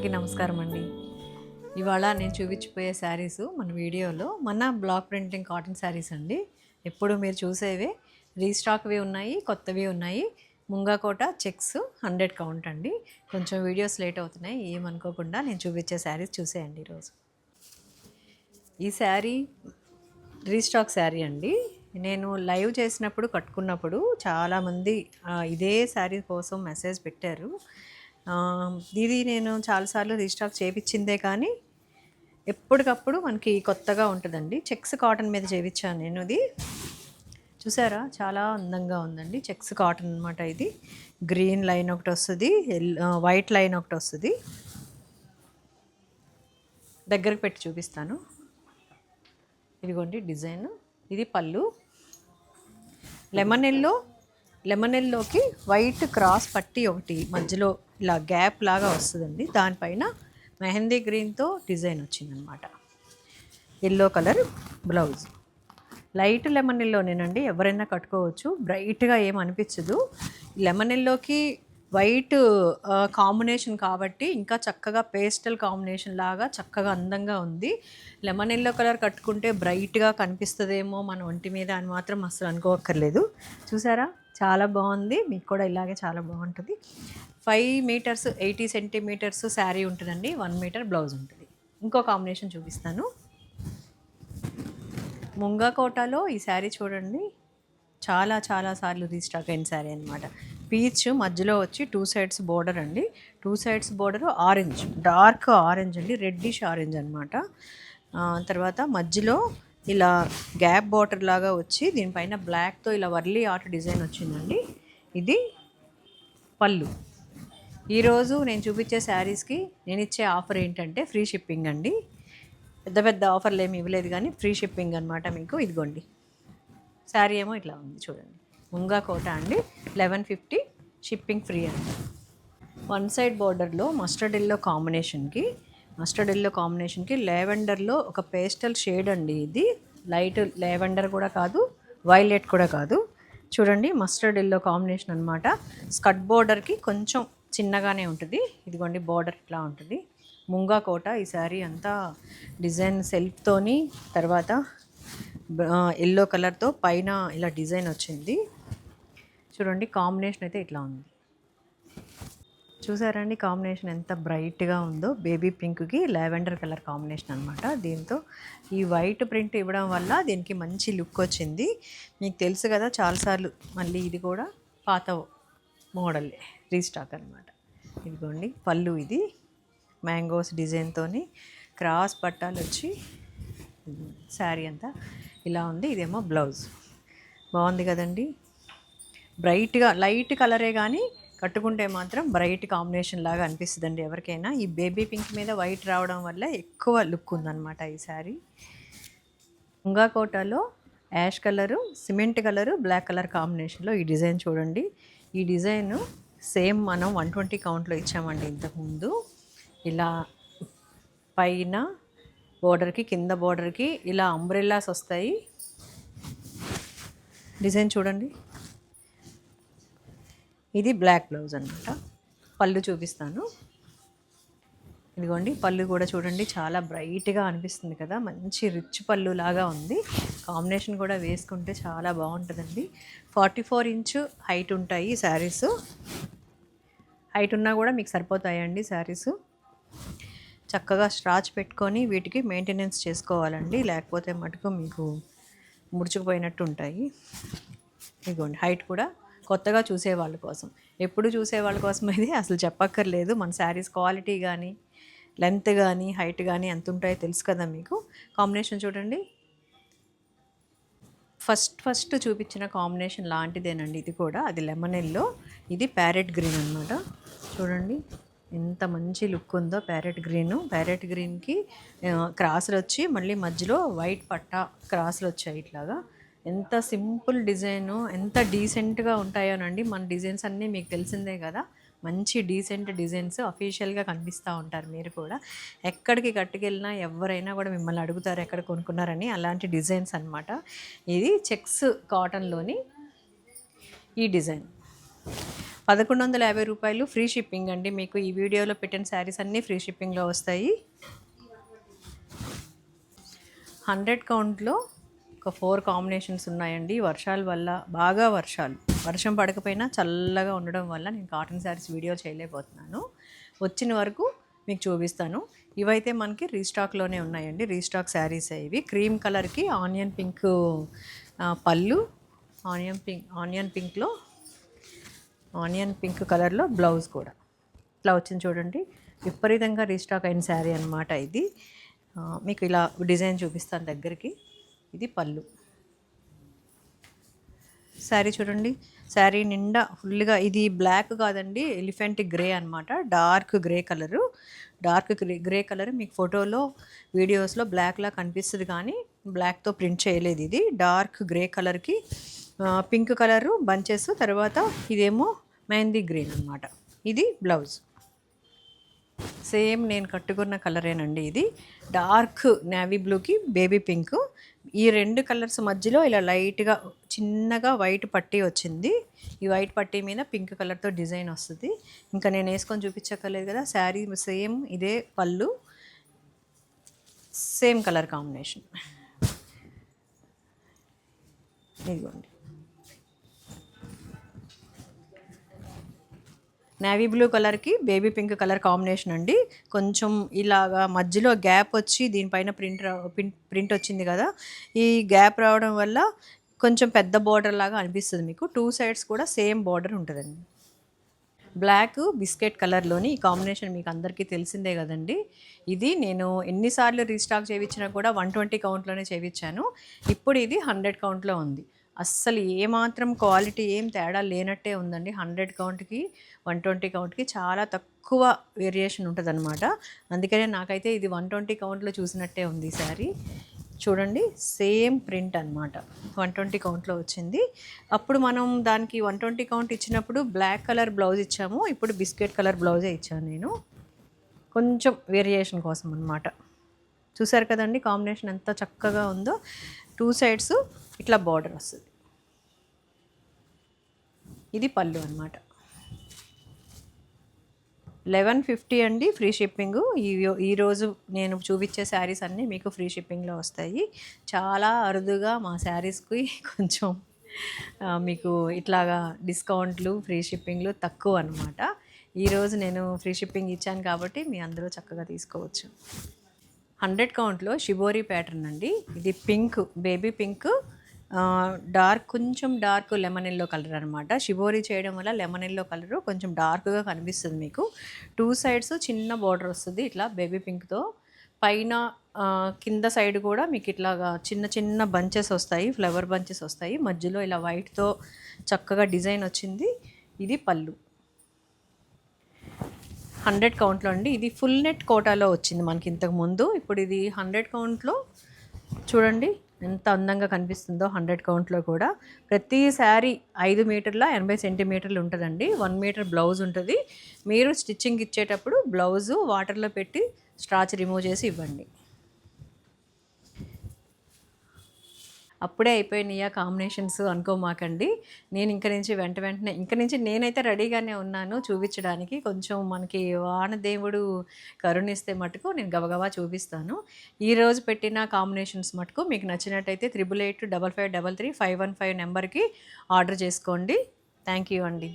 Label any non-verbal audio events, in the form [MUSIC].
అందరికీ నమస్కారం అండి ఇవాళ నేను చూపించిపోయే శారీస్ మన వీడియోలో మన బ్లాక్ ప్రింటింగ్ కాటన్ శారీస్ అండి. ఎప్పుడు మీరు చూసేవే. రీస్టాక్వి ఉన్నాయి కొత్తవి ఉన్నాయి. ముంగాకోట చెక్స్ హండ్రెడ్ కౌంట్ అండి. కొంచెం వీడియోస్ లేట్ అవుతున్నాయి ఏమనుకోకుండా నేను చూపించే శారీస్ చూసేయండి ఈరోజు. ఈ శారీ రీస్టాక్ శారీ అండి. నేను లైవ్ చేసినప్పుడు కట్టుకున్నప్పుడు చాలామంది ఇదే శారీ కోసం మెసేజ్ పెట్టారు. ఇది నేను చాలాసార్లు రీస్టాక్ చేయించిందే కానీ ఎప్పటికప్పుడు మనకి కొత్తగా ఉంటుందండి. చెక్స్ కాటన్ మీద చేయించాను నేను ఇది. చూసారా? చాలా అందంగా ఉందండి. చెక్స్ కాటన్ అనమాట ఇది. గ్రీన్ లైన్ ఒకటి వస్తుంది ఎల్- వైట్ లైన్ ఒకటి వస్తుంది. దగ్గరకు పెట్టి చూపిస్తాను. ఇదిగోండి డిజైన్. ఇది పళ్ళు. లెమన్ ఎల్లో లెమన్ ఎల్లోకి వైట్ క్రాస్ పట్టి ఒకటి మధ్యలో ఇలా గ్యాప్ లాగా వస్తుందండి. దానిపైన మెహందీ గ్రీన్తో డిజైన్ వచ్చిందనమాట yellow colour blouse. Light lemon ఎల్లోనేనండి ఎవరైనా కట్టుకోవచ్చు. బ్రైట్గా ఏం అనిపించదు. లెమన్ ఎల్లోకి వైట్ కాంబినేషన్ కాబట్టి ఇంకా చక్కగా పేస్టల్ కాంబినేషన్ లాగా చక్కగా అందంగా ఉంది. లెమన్ ఎల్లో కలర్ కట్టుకుంటే బ్రైట్గా కనిపిస్తుందేమో మన ఒంటి మీద అని మాత్రం అసలు అనుకోక్కర్లేదు. చూసారా? చాలా బాగుంది. మీకు కూడా ఇలాగే చాలా బాగుంటుంది. Five metres eighty centimetres sari ఉంటుందండి. వన్ మీటర్ బ్లౌజ్ ఉంటుంది. ఇంకో కాంబినేషన్ చూపిస్తాను. ముంగా కోటాలో ఈ శారీ చూడండి. చాలా చాలా సార్లు రీస్టాక్ అయిన శారీ అనమాట పీచ్ మధ్యలో వచ్చి టూ సైడ్స్ బోర్డర్ అండి. Two sides border orange dark orange అండి. రెడ్డిష్ ఆరెంజ్ అనమాట తర్వాత మధ్యలో ఇలా గ్యాప్ బార్డర్ లాగా వచ్చి దీనిపైన బ్లాక్తో ఇలా వర్లీ ఆర్ట్ డిజైన్ వచ్చిందండి. ఇది పళ్ళు. ఈరోజు నేను చూపించే శారీస్కి నేను ఇచ్చే ఆఫర్ ఏంటంటే ఫ్రీ షిప్పింగ్ అండి. పెద్ద పెద్ద ఆఫర్లు ఏమి ఇవ్వలేదు కానీ ఫ్రీ షిప్పింగ్ అనమాట మీకు. ఇదిగోండి. శారీ ఏమో ఇట్లా ఉంది చూడండి. ముంగా కోట అండి. లెవెన్ ఫిఫ్టీ షిప్పింగ్ ఫ్రీ అండి. వన్ సైడ్ బార్డర్లో మస్టర్డ్ ఎల్లో కాంబినేషన్కి మస్టర్డ్ ఎల్లో కాంబినేషన్కి లెవెండర్లో ఒక పేస్టల్ షేడ్ అండి ఇది. లైట్ లెవెండర్ కూడా కాదు వైలెట్ కూడా కాదు. చూడండి మస్టర్డ్ ఎల్లో కాంబినేషన్ అనమాట స్కట్ బోర్డర్కి కొంచెం చిన్నగానే ఉంటుంది. ఇదిగోండి బార్డర్ ఇట్లా ఉంటుంది. ముంగా కోట ఈ శారీ అంతా డిజైన్ సెల్ఫ్తోని తర్వాత ఎల్లో కలర్తో పైన ఇలా డిజైన్ వచ్చింది. చూడండి కాంబినేషన్ అయితే ఇట్లా ఉంది. చూసారండి కాంబినేషన్ ఎంత బ్రైట్గా ఉందో. బేబీ పింక్కి లావెండర్ కలర్ కాంబినేషన్ అనమాట దీంతో ఈ వైట్ ప్రింట్ ఇవ్వడం వల్ల దీనికి మంచి లుక్ వచ్చింది. మీకు తెలుసు కదా చాలాసార్లు మళ్ళీ ఇది కూడా పాత మోడల్ రీస్టాక్ అనమాట ఇదిగోండి పళ్ళు ఇది. మ్యాంగోస్ డిజైన్తోని క్రాస్ పట్టాలు వచ్చి శారీ అంతా ఇలా ఉంది. ఇదేమో బ్లౌజ్. బాగుంది కదండి. బ్రైట్గా లైట్ కలరే కానీ కట్టుకుంటే మాత్రం బ్రైట్ కాంబినేషన్ లాగా అనిపిస్తుందండి ఎవరికైనా. ఈ బేబీ పింక్ మీద వైట్ రావడం వల్ల ఎక్కువ లుక్ ఉందన్నమాట ఈ శారీ. కోటాలో ash colour cement colour black colour కాంబినేషన్లో ఈ డిజైన్ చూడండి. ఈ డిజైన్ సేమ్ మనం వన్ ట్వంటీ కౌంట్లో ఇచ్చామండి ఇంతకుముందు. ఇలా పైన బోర్డర్కి కింద బోర్డర్కి ఇలా అంబ్రెల్లాస్ వస్తాయి. డిజైన్ చూడండి. ఇది బ్లాక్ బ్లౌజ్ అనమాట పళ్ళు చూపిస్తాను. ఇదిగోండి పళ్ళు కూడా చూడండి చాలా బ్రైట్గా అనిపిస్తుంది కదా. మంచి రిచ్ పళ్ళు లాగా ఉంది. కాంబినేషన్ కూడా వేసుకుంటే చాలా బాగుంటుందండి. ఫార్టీ ఫోర్ ఇంచు హైట్ ఉంటాయి శారీస్. హైట్ ఉన్నా కూడా మీకు సరిపోతాయండి శారీస్. చక్కగా స్ట్రాచ్ పెట్టుకొని వీటికి మెయింటెనెన్స్ చేసుకోవాలండి. లేకపోతే మటుకు మీకు ముడుచుకుపోయినట్టు ఉంటాయి. ఇదిగోండి హైట్ కూడా కొత్తగా చూసే వాళ్ళ కోసం. ఎప్పుడు చూసే వాళ్ళ కోసం ఇది? అసలు చెప్పక్కర్లేదు. మన శారీస్ క్వాలిటీ కానీ లెంత్ కానీ హైట్ కానీ ఎంత ఉంటాయో తెలుసు కదా మీకు. కాంబినేషన్ చూడండి. ఫస్ట్ ఫస్ట్ చూపించిన కాంబినేషన్ లాంటిదేనండి ఇది కూడా. అది లెమన్ ఎల్లో. ఇది ప్యారెట్ గ్రీన్ అనమాట చూడండి ఎంత మంచి లుక్ ఉందో ప్యారెట్ గ్రీన్. ప్యారెట్ గ్రీన్కి క్రాసులు వచ్చి మళ్ళీ మధ్యలో వైట్ పట్టా క్రాసులు వచ్చాయి ఇట్లాగా. ఎంత సింపుల్ డిజైను ఎంత డీసెంట్గా ఉంటాయోనండి మన డిజైన్స్ అన్నీ మీకు తెలిసిందే కదా. మంచి డీసెంట్ డిజైన్స్ అఫీషియల్గా కనిపిస్తూ ఉంటారు మీరు కూడా. ఎక్కడికి కట్టుకెళ్ళినా ఎవరైనా కూడా మిమ్మల్ని అడుగుతారు ఎక్కడ కొనుక్కున్నారని అలాంటి డిజైన్స్ అన్నమాట. ఇది చెక్స్ కాటన్లోని ఈ డిజైన్. పదకొండు వందల యాభై రూపాయలు ఫ్రీ షిప్పింగ్ అండి. మీకు ఈ వీడియోలో పెట్టిన శారీస్ అన్నీ ఫ్రీ షిప్పింగ్లో వస్తాయి. హండ్రెడ్ కౌంట్లో ఒక ఫోర్ కాంబినేషన్స్ ఉన్నాయండి. వర్షాల వల్ల బాగా వర్షాలు. వర్షం పడకపోయినా చల్లగా ఉండడం వల్ల నేను కాటన్ శారీస్ వీడియో చేయలేకపోతున్నాను. వచ్చిన వరకు మీకు చూపిస్తాను. ఇవైతే మనకి రీస్టాక్లోనే ఉన్నాయండి. రీస్టాక్ శారీస్ ఇవి. క్రీమ్ కలర్కి ఆనియన్ పింక్ పళ్ళు ఆనియన్ పింక్ ఆనియన్ పింక్లో ఆనియన్ పింక్ కలర్లో బ్లౌజ్ కూడా. ఇట్లా వచ్చింది చూడండి. విపరీతంగా రీస్టాక్ అయిన శారీ అనమాట ఇది. మీకు ఇలా డిజైన్ చూపిస్తాను దగ్గరికి. ఇది పళ్ళు. శారీ చూడండి. శారీ నిండా ఫుల్గా ఇది బ్లాక్ కాదండి ఎలిఫెంట్ గ్రే అనమాట dark grey colour. Dark grey grey colour మీకు ఫోటోలో వీడియోస్లో బ్లాక్లా కనిపిస్తుంది కానీ బ్లాక్తో ప్రింట్ చేయలేదు ఇది. డార్క్ గ్రే కలర్కి పింక్ కలరు బంచెస్ తర్వాత ఇదేమో మెహందీ గ్రీన్ అనమాట ఇది బ్లౌజ్. సేమ్ నేను కట్టుకున్న కలరేనండి ఇది. డార్క్ నేవీ బ్లూకి బేబీ పింక్. ఈ రెండు కలర్స్ మధ్యలో ఇలా లైట్గా చిన్నగా వైట్ పట్టీ వచ్చింది. ఈ వైట్ పట్టీ మీద పింక్ కలర్తో డిజైన్ వస్తుంది. ఇంకా నేను వేసుకొని చూపించక్కర్లేదు కదా శారీ సేమ్ ఇదే పళ్ళు. Same colour combination. ఇదిగోండి. నేవీ బ్లూ కలర్కి బేబీ పింక్ కలర్ కాంబినేషన్ అండి. కొంచెం ఇలాగా మధ్యలో గ్యాప్ వచ్చి దీనిపైన ప్రింట్ ప్రింట్ ప్రింట్ వచ్చింది కదా. ఈ గ్యాప్ రావడం వల్ల కొంచెం పెద్ద బార్డర్ లాగా అనిపిస్తుంది మీకు. టూ సైడ్స్ కూడా సేమ్ బార్డర్ ఉంటుందండి. బ్లాక్ బిస్కెట్ కలర్లోని ఈ కాంబినేషన్ మీకు అందరికీ తెలిసిందే కదండి. ఇది నేను ఎన్నిసార్లు రీస్టాక్ చేయించినా కూడా వన్ ట్వంటీ కౌంట్లోనే చేయించాను. ఇప్పుడు ఇది హండ్రెడ్ కౌంట్లో ఉంది. అస్సలు ఏమాత్రం క్వాలిటీ ఏం తేడా లేనట్టే ఉందండి. హండ్రెడ్ కౌంట్కి వన్ ట్వంటీ కౌంట్కి చాలా తక్కువ వేరియేషన్ ఉంటుంది అనమాట అందుకనే నాకైతే ఇది వన్ ట్వంటీ కౌంట్లో చూసినట్టే ఉంది ఈ శారీ. చూడండి సేమ్ ప్రింట్ అనమాట వన్ ట్వంటీ కౌంట్లో వచ్చింది. అప్పుడు మనం దానికి వన్ ట్వంటీ కౌంట్ ఇచ్చినప్పుడు బ్లాక్ కలర్ బ్లౌజ్ ఇచ్చాము. ఇప్పుడు బిస్కెట్ కలర్ బ్లౌజే ఇచ్చాను నేను. కొంచెం వేరియేషన్ కోసం అనమాట చూసారు కదండి కాంబినేషన్ ఎంత చక్కగా ఉందో. టూ సైడ్స్ ఇట్లా బార్డర్ వస్తుంది. ఇది పళ్ళు అనమాట లెవెన్ ఫిఫ్టీ అండి ఫ్రీ షిప్పింగ్. ఈ ఈరోజు నేను చూపించే శారీస్ అన్నీ మీకు ఫ్రీ షిప్పింగ్లో వస్తాయి. చాలా అరుదుగా మా శారీస్కి [LAUGHS] కొంచెం మీకు ఇట్లాగా డిస్కౌంట్లు ఫ్రీ షిప్పింగ్లు తక్కువ అనమాట ఈరోజు నేను ఫ్రీ షిప్పింగ్ ఇచ్చాను కాబట్టి మీ అందరూ చక్కగా తీసుకోవచ్చు. హండ్రెడ్ కౌంట్లో షిబోరి ప్యాటర్న్ అండి. ఇది పింక్ బేబీ పింక్. డార్క్ కొంచెం డార్క్ లెమన్ ఎల్లో కలర్ అనమాట షిబోరి చేయడం వల్ల లెమన్ ఎల్లో కలర్ కొంచెం డార్క్గా కనిపిస్తుంది మీకు. టూ సైడ్స్ చిన్న బార్డర్ వస్తుంది ఇట్లా బేబీ పింక్తో. పైన కింద సైడ్ కూడా మీకు ఇట్లాగా చిన్న చిన్న బంచెస్ వస్తాయి ఫ్లవర్ బంచెస్ వస్తాయి. మధ్యలో ఇలా వైట్తో చక్కగా డిజైన్ వచ్చింది. ఇది పళ్ళు. హండ్రెడ్ కౌంట్లో అండి. ఇది ఫుల్ నెట్ కోటాలో వచ్చింది మనకి ఇంతకు ముందు. ఇప్పుడు ఇది హండ్రెడ్ కౌంట్లో చూడండి. ఎంత అందంగా కనిపిస్తుందో హండ్రెడ్ కౌంట్లో కూడా. ప్రతి శారీ ఐదు మీటర్ల ఎనభై సెంటీమీటర్లు ఉంటుందండి. వన్ మీటర్ బ్లౌజ్ ఉంటుంది. మీరు స్టిచ్చింగ్ ఇచ్చేటప్పుడు బ్లౌజు వాటర్లో పెట్టి స్ట్రాచ్ రిమూవ్ చేసి ఇవ్వండి. అప్పుడే అయిపోయినాయి కాంబినేషన్స్ అనుకోమాకండి నేను ఇంక నుంచి వెంట వెంటనే ఇంక నుంచి నేనైతే రెడీగానే ఉన్నాను చూపించడానికి. కొంచెం మనకి వానదేవుడు కరుణిస్తే మటుకు నేను గబగబా చూపిస్తాను. ఈరోజు పెట్టిన కాంబినేషన్స్ మటుకు మీకు నచ్చినట్టయితే triple eight double five double three five one five నెంబర్కి ఆర్డర్ చేసుకోండి. థ్యాంక్ యూ అండి.